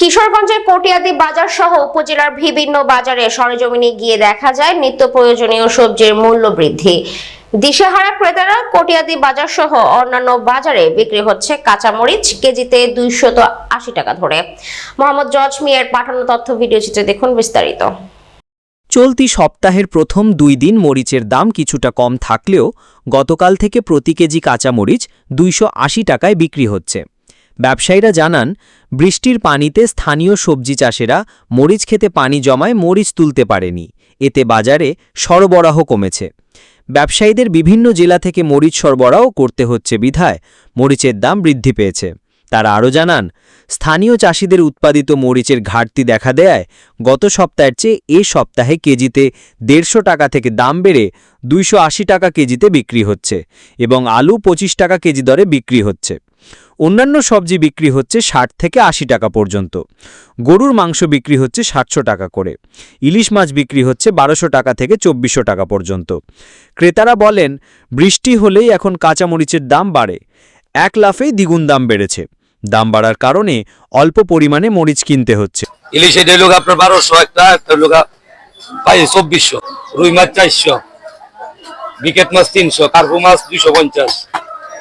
কিশোরগঞ্জের কটিয়াদি বাজার সহ উপজেলার বিভিন্ন বাজারে সরেজমিনে গিয়ে দেখা যায় নিত্য প্রয়োজনীয় সবজির মূল্য বৃদ্ধি। দিশেহারা ক্রেতারা কটিয়াদি বাজার সহ অন্যান্য বাজারে বিক্রি হচ্ছে কাঁচামরিচ, কেজিতে দুইশত আশি টাকা ধরে। মোহাম্মদ জজ মিয়ার পাঠানো তথ্য ভিডিও চিত্রে দেখুন বিস্তারিত। চলতি সপ্তাহের প্রথম দুই দিন মরিচের দাম কিছুটা কম থাকলেও গতকাল থেকে প্রতি কেজি কাঁচামরিচ দুইশো আশি টাকায় বিক্রি হচ্ছে। ব্যবসায়ীরা জানান, বৃষ্টির পানিতে স্থানীয় সবজি চাষেরা মরিচ খেতে পানি জমায় মরিচ তুলতে পারেনি। এতে বাজারে সরবরাহ কমেছে। ব্যবসায়ীদের বিভিন্ন জেলা থেকে মরিচ সরবরাহ করতে হচ্ছে বিধায় মরিচের দাম বৃদ্ধি পেয়েছে। তারা আরও জানান, স্থানীয় চাষিদের উৎপাদিত মরিচের ঘাটতি দেখা দেয় গত সপ্তাহের চেয়ে এ সপ্তাহে কেজিতে দেড়শো টাকা থেকে দাম বেড়ে দুইশো আশি টাকা কেজিতে বিক্রি হচ্ছে এবং আলু পঁচিশ টাকা কেজি দরে বিক্রি হচ্ছে। অন্যান্য সবজি বিক্রি হচ্ছে ষাট থেকে আশি টাকা পর্যন্ত। গরুর মাংস বিক্রি হচ্ছে সাতশো টাকা করে। ইলিশ মাছ বিক্রি হচ্ছে বারোশো টাকা থেকে চব্বিশশো টাকা পর্যন্ত। ক্রেতারা বলেন, বৃষ্টি হলেই এখন কাঁচামরিচের দাম বাড়ে। এক লাফেই দ্বিগুণ দাম বেড়েছে। দাম বাড়ার কারণে অল্প পরিমাণে মরিচ কিনতে হচ্ছে। ইলিশ এটা লোক আপনার বারোশো, একটা একটা লোক চব্বিশশো, রুই মাছ চারশো, বিকেট মাছ তিনশো, কার্পু মাছ দুইশো পঞ্চাশ,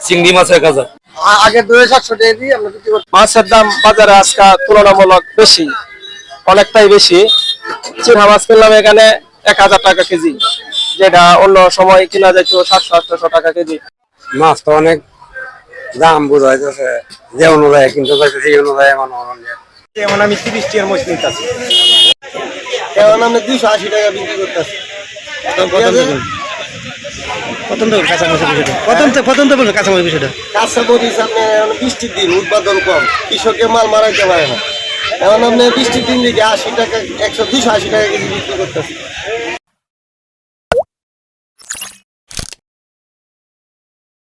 চিংড়ি মাছ এক হাজার। আগে দুই সাতশো টাকা দিয়ে আমরা বিক্রি করতাম। মাছের দাম বাজারে আজকে তুলনামূলক বেশি অনেকটাই বেশি। চিংড়া মাছ কিনলাম এখানে এক হাজার টাকা কেজি যেটা অন্য সময় কিনা যাইতো সাতশো আটশো টাকা কেজি। মাছ তো অনেক দাম বোঝা যাচ্ছে যে অনুযায়ী কিন্তু সেই অনুযায়ী আমার যেমন আমি তিরিশ টাকার মাছ নিতেছি এখন আমরা দুইশো আশি টাকা বিক্রি করতেছি। প্রথম তো কাঁচামরিচ বিষয়টা। প্রথম তো প্রথম তো বলুন কাঁচামরিচ বিষয়টা? কাঁচা মরিচ আপনি বৃষ্টির দিন উৎপাদন কম, কৃষকে মাল মারাইতে পারে না। এখন আপনি বৃষ্টির দিন দিকে আশি টাকা একশো দুইশো আশি টাকা কেজি বিক্রি করতেছি